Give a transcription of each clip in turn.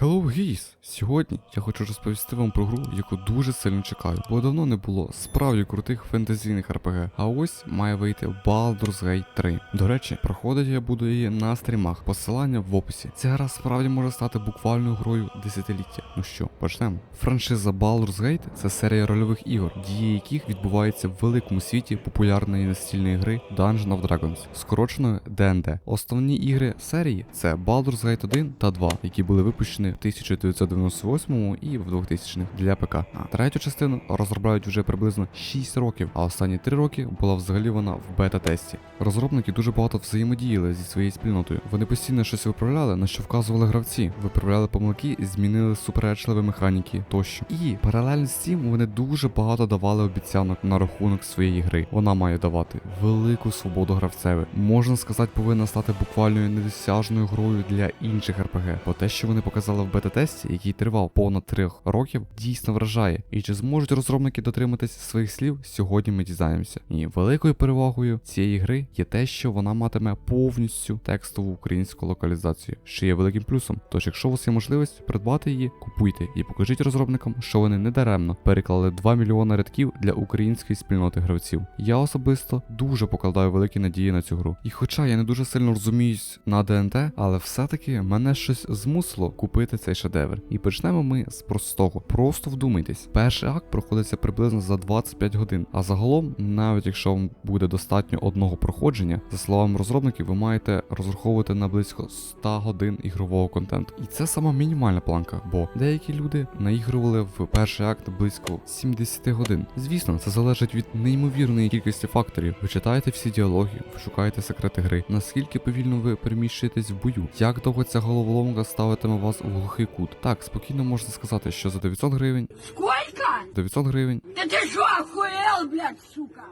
Hello, гейс! Сьогодні я хочу розповісти вам про гру, яку дуже сильно чекаю, бо давно не було справді крутих фентезійних РПГ. А ось має вийти Baldur's Gate 3. До речі, проходити я буду її на стрімах. Посилання в описі. Ця гра справді може стати буквальною грою десятиліття. Ну що, почнемо. Франшиза Baldur's Gate – це серія рольових ігор, дії яких відбуваються в великому світі популярної настільної гри Dungeon of Dragons, скороченою D&D. Основні ігри серії це Baldur's Gate 1 та 2, які були випущені в 1998 і в 2000 х для ПК. А третю частину розробляють вже приблизно 6 років, а останні 3 роки була взагалі вона в бета-тесті. Розробники дуже багато взаємодіяли зі своєю спільнотою. Вони постійно щось виправляли, на що вказували гравці, виправляли помилки, змінили суперечливі механіки тощо. І паралельно з цим вони дуже багато давали обіцянок на рахунок своєї гри. Вона має давати велику свободу гравцеві. Можна сказати, повинна стати буквальною недосяжною грою для інших РПГ. Бо те, що вони показали в бета-тесті, який тривав понад 3 років, дійсно вражає. І чи зможуть розробники дотриматися своїх слів, сьогодні ми дізнаємося. І великою перевагою цієї гри є те, що вона матиме повністю текстову українську локалізацію, що є великим плюсом. Тож, якщо у вас є можливість придбати її, купуйте і покажіть розробникам, що вони недаремно переклали 2 мільйони рядків для української спільноти гравців. Я особисто дуже покладаю великі надії на цю гру. І хоча я не дуже сильно розуміюсь на ДНТ, але все-таки мене щось змусило купити цей шедевр. І почнемо ми з простого. Просто вдумайтесь. Перший акт проходиться приблизно за 25 годин. А загалом, навіть якщо вам буде достатньо одного проходження, за словами розробників, ви маєте розраховувати на близько 100 годин ігрового контенту. І це сама мінімальна планка, бо деякі люди наігрували в перший акт близько 70 годин. Звісно, це залежить від неймовірної кількості факторів. Ви читаєте всі діалоги, ви шукаєте секрети гри, наскільки повільно ви переміщуєтесь в бою, як довго ця головоломка ставитиме вас у глухий кут. Так, спокійно можна сказати, що за 900 гривень, Сколько? 900 гривень Да ти что, охуел, блядь, сука?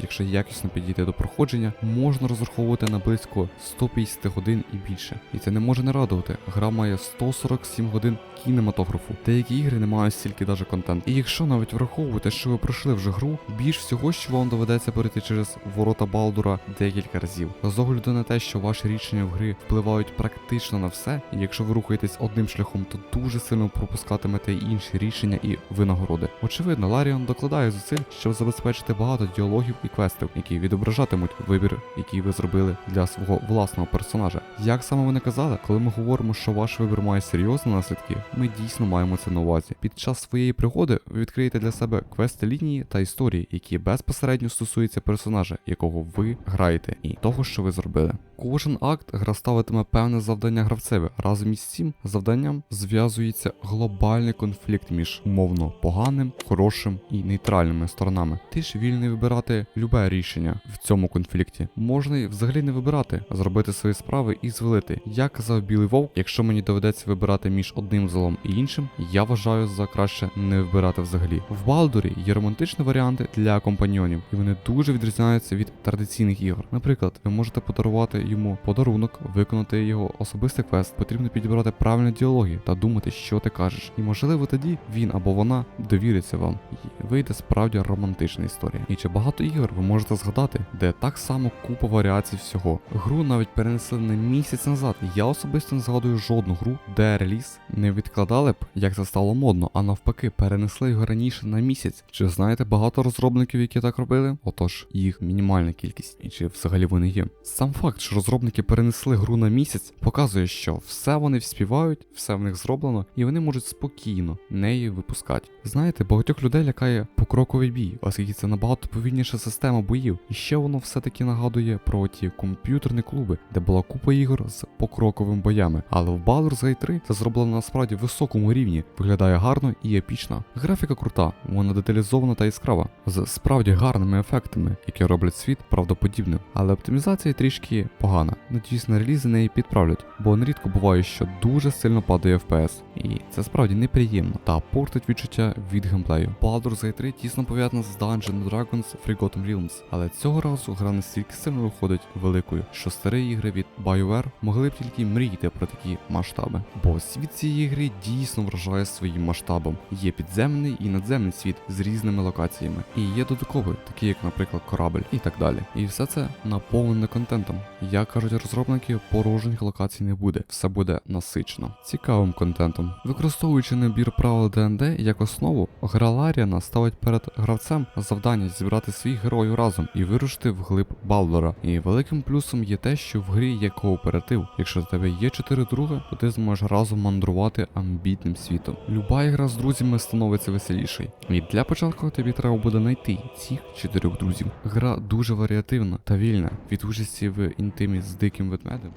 Якщо якісно підійти до проходження, можна розраховувати на близько 150 годин і більше. І це не може не радувати. Гра має 147 годин кінематографу. Деякі ігри не мають стільки даже контенту. І якщо навіть враховувати, що ви пройшли вже гру, більш всього, що вам доведеться перейти через ворота Балдура декілька разів. З огляду на те, що ваші рішення в гри впливають практично на все, і якщо ви рухаєтесь одним шляхом, то дуже сильно пропускатимете інші рішення і винагороди. Очевидно, Ларіон докладає зусиль, щоб забезпечити багато діалогів і квестів, які відображатимуть вибір, який ви зробили для свого власного персонажа. Як саме вони казали, коли ми говоримо, що ваш вибір має серйозні наслідки, ми дійсно маємо це на увазі. Під час своєї пригоди ви відкриєте для себе квести лінії та історії, які безпосередньо стосуються персонажа, якого ви граєте, і того, що ви зробили. Кожен акт гра ставитиме певне завдання гравцеві. Разом із цим завданням зв'язується глобальний конфлікт між умовно поганим, хорошим і нейтральними сторонами. Ти ж вільний вибирати любе рішення в цьому конфлікті. Можна й взагалі не вибирати, зробити свої справи і звелити. Як казав білий вовк, якщо мені доведеться вибирати між одним злом і іншим, я вважаю за краще не вибирати взагалі. В Балдурі є романтичні варіанти для компаньйонів, і вони дуже відрізняються від традиційних ігор. Наприклад, ви можете подарувати йому подарунок, виконати його особистий квест, потрібно підібрати правильні діалоги та думати, що ти кажеш. І можливо тоді він або вона довіриться вам і вийде справді романтична історія. І чи багато ігор ви можете згадати, де так само купа варіацій всього. Гру навіть перенесли на місяць назад. Я особисто не згадую жодну гру, де реліз не відкладали б, як це стало модно, а навпаки, перенесли його раніше на місяць. Чи знаєте багато розробників, які так робили? Отож, їх мінімальна кількість, і чи взагалі вони є. Сам факт, що розробники перенесли гру на місяць, показує, що все вони вспівають, все в них зроблено, і вони можуть спокійно неї випускати. Знаєте, багатьох людей лякає покроковий бій, оскільки це набагато повільніша система боїв. І ще воно все-таки нагадує про ті комп'ютерні клуби, де була купа ігор з покроковими боями. Але в Baldur's Gate 3 це зроблено насправді високому рівні, виглядає гарно і епічно. Графіка крута, вона деталізована та яскрава, з справді гарними ефектами, які роблять світ правдоподібним. Але оптимізація трішки погана. Надіюсь, на релізи неї підправлять, бо нерідко буває, що дуже сильно падає FPS. І це справді неприємно та портить відчуття від геймплею. Baldur's Gate 3 тісно пов'язана з Dungeons Dragons Forgotten Realms, але цього разу гра настільки сильно виходить великою, що старі ігри від BioWare могли б тільки мріяти про такі масштаби. Бо світ цієї цієї гри дійсно вражає своїм масштабом. Є підземний і надземний світ з різними локаціями. І є додаткові, такі як, наприклад, корабль і так далі. І все це наповнене контентом. Як кажуть розробники, порожніх локацій не буде, все буде насичено, цікавим контентом. Використовуючи набір правил ДНД як основу, гра Ларіана ставить перед гравцем завдання зібрати своїх героїв разом і вирушити вглиб Балдора. І великим плюсом є те, що в грі є кооператив. Якщо в тебе є чотири друга, то ти зможеш разом мандрувати амбітним світом. Люба ігра з друзями становиться веселішою. І для початку тобі треба буде знайти цих чотирьох друзів. Гра дуже варіативна та вільна від участі в інтимі з диким ведмедем.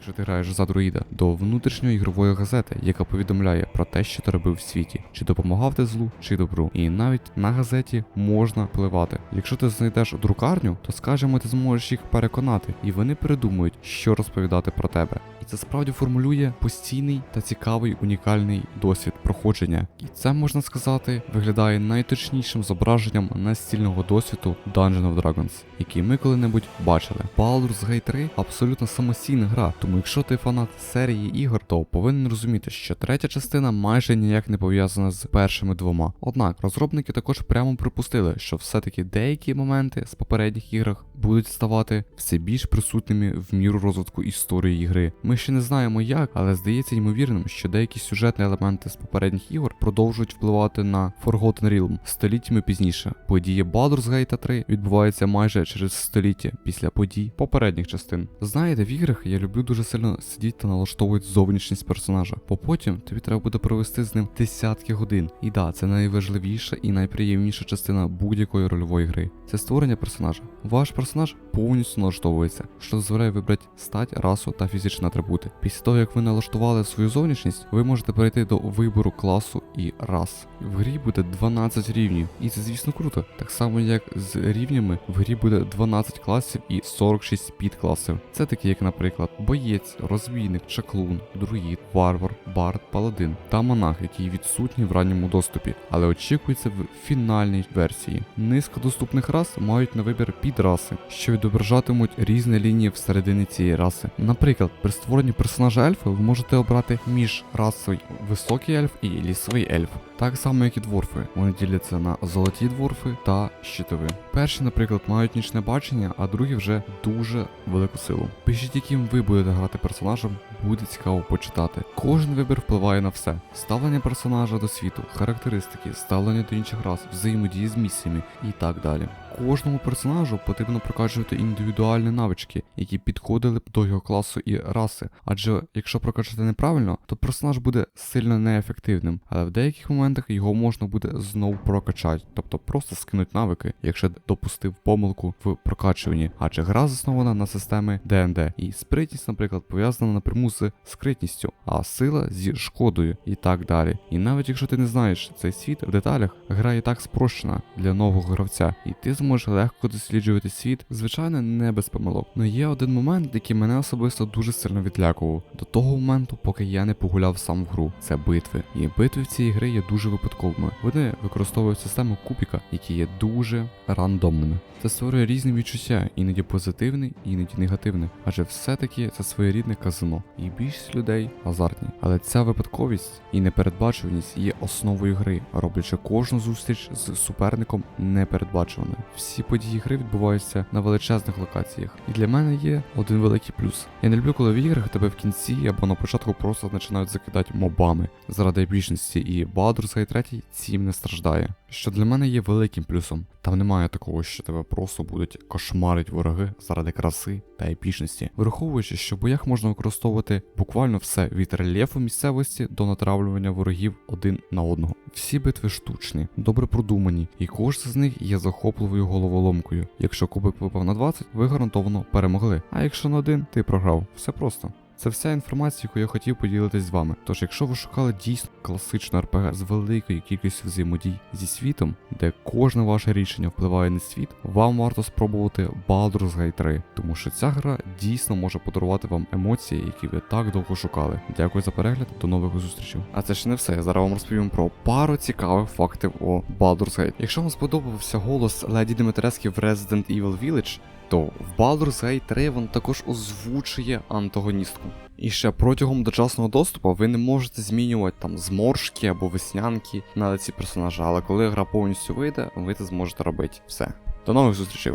Якщо ти граєш за друїда, до внутрішньої ігрової газети, яка повідомляє про те, що ти робив в світі, чи допомагав ти злу, чи добру. І навіть на газеті можна впливати. Якщо ти знайдеш друкарню, то скажімо, ти зможеш їх переконати, і вони придумають, що розповідати про тебе. І це справді формулює постійний та цікавий унікальний досвід проходження. І це можна сказати виглядає найточнішим зображенням настільного досвіду Dungeon of Dragons, який ми коли-небудь бачили. Baldur's Gate 3 абсолютно самостійна гра, тому якщо ти фанат серії ігор, то повинен розуміти, що третя частина майже ніяк не пов'язана з першими двома. Однак розробники також прямо припустили, що все-таки деякі моменти з попередніх іграх будуть ставати все більш присутніми в міру розвитку історії ігри. Ми ще не знаємо як, але здається ймовірним, що деякі сюжетні елементи з попередніх ігор продовжують впливати на Forgotten Realm століттями пізніше. Події Baldur's Gate 3 відбуваються майже через століття після подій попередніх частин. Знаєте, в іграх я люблю дуже сильно сидіти та налаштовувати зовнішність персонажа, бо потім тобі треба буде провести з ним десятки годин. І да, це найважливіша і найприємніша частина будь-якої рольової гри. Це створення персонажа. Ваш персонаж повністю налаштовується, що дозволяє вибрати стать, расу та фізичні атрибути. Після того, як ви налаштували свою зовнішність, ви можете перейти до вибору класу і рас. В грі буде 12 рівнів, і це звісно круто. Так само як з рівнями в грі буде 12 класів і 46 підкласів. Це такі, як, наприклад, боєць, розбійник, чаклун, друїд, варвар, бард, паладин та монах, який відсутній в ранньому доступі, але очікується в фінальній версії. Низка доступних рас мають на вибір підраси, що відображатимуть різні лінії всередині цієї раси. Наприклад, при створенні персонажа ельфа ви можете обрати між расою високий ельф і лісовий ельф. Так само, як і дворфи. Вони діляться на золоті дворфи та щитові. Перші, наприклад, мають нічне бачення, а другі вже дуже велику силу. Пишіть, яким ви будете грати персонажем, буде цікаво почитати. Кожен вибір впливає на все: ставлення персонажа до світу, характеристики, ставлення до інших рас, взаємодії з місіями і так далі. Кожному персонажу потрібно прокачувати індивідуальні навички, які підходили б до його класу і раси. Адже якщо прокачати неправильно, то персонаж буде сильно неефективним, але в деяких моментах його можна буде знову прокачати, тобто просто скинуть навики, якщо допустив помилку в прокачуванні. Адже гра заснована на системі ДНД, і спритність, наприклад, пов'язана напряму з скритністю, а сила зі шкодою і так далі. І навіть якщо ти не знаєш цей світ в деталях, гра і так спрощена для нового гравця, і ти зможеш легко досліджувати світ, звичайно, не без помилок. Но є один момент, який мене особисто дуже сильно відлякував до того моменту, поки я не погуляв сам в гру. Це битви. І битви в цій гри є дуже випадковими. Вони використовують систему кубіка, які є дуже рандомними. Це створює різні відчуття, іноді позитивне, іноді негативне. Адже все-таки це своєрідне казино, і більшість людей азартні. Але ця випадковість і непередбачуваність є основою гри, роблячи кожну зустріч з суперником непередбачуваною. Всі події гри відбуваються на величезних локаціях. І для мене є один великий плюс. Я не люблю, коли в іграх тебе в кінці або на початку просто починають закидати мобами заради епічності, і Baldur's Gate 3 цим не страждає. Що для мене є великим плюсом. Там немає такого, що тебе просто будуть кошмарить вороги заради краси та епічності. Враховуючи, що в боях можна використовувати буквально все від рельєфу місцевості до натравлювання ворогів один на одного. Всі битви штучні, добре продумані, і кожен з них є захопливою головоломкою. Якщо кубик випав на 20, ви гарантовано перемогли. А якщо на один, ти програв. Все просто. Це вся інформація, яку я хотів поділитись з вами. Тож, якщо ви шукали дійсно класичну РПГ з великою кількістю взаємодій зі світом, де кожне ваше рішення впливає на світ, вам варто спробувати Baldur's Gate 3, тому що ця гра дійсно може подарувати вам емоції, які ви так довго шукали. Дякую за перегляд, до нових зустрічей. А це ще не все. Зараз вам розповім про пару цікавих фактів о Baldur's Gate. Якщо вам сподобався голос леді Димитрескі в Resident Evil Village, то в Baldur's Gate 3 вона також озвучує антагоністку. І ще протягом дочасного доступу ви не можете змінювати там зморшки або веснянки на лиці персонажа, але коли гра повністю вийде, ви це зможете робити все. До нових зустрічей!